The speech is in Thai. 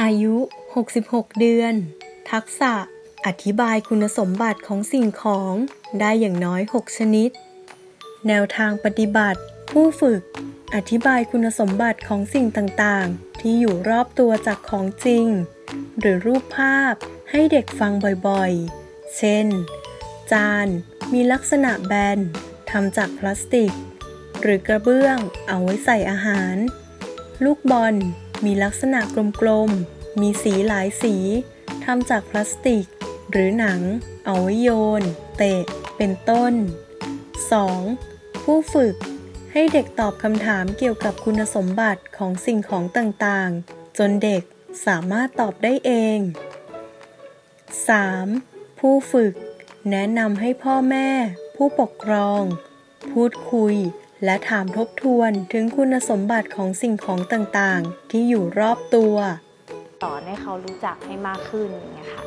อายุ 66 เดือน ทักษะ อธิบายคุณสมบัติของสิ่งของได้อย่างน้อย 6 ชนิด แนวทางปฏิบัติ ผู้ฝึก อธิบายคุณสมบัติของสิ่งต่างๆ ที่อยู่รอบตัวจากของจริง หรือรูปภาพให้เด็กฟังบ่อยๆ เช่น จาน มีลักษณะแบนทำจากพลาสติก หรือกระเบื้องเอาไว้ใส่อาหาร ลูกบอล มีลักษณะกลมๆ มีสีหลายสี ทำจากพลาสติก หรือหนัง เอาไว้โยน เตะ เป็นต้น 2. ผู้ฝึก ให้เด็กตอบคำถามเกี่ยวกับคุณสมบัติของสิ่งของต่างๆ จนเด็กสามารถตอบได้เอง 3. ผู้ฝึก แนะนำให้พ่อแม่ ผู้ปกครอง พูดคุย และถามทบทวนถึงคุณสมบัติของสิ่งของต่างๆ ที่อยู่รอบตัว สอนให้เขารู้จักให้มากขึ้นอย่างเงี้ยค่ะ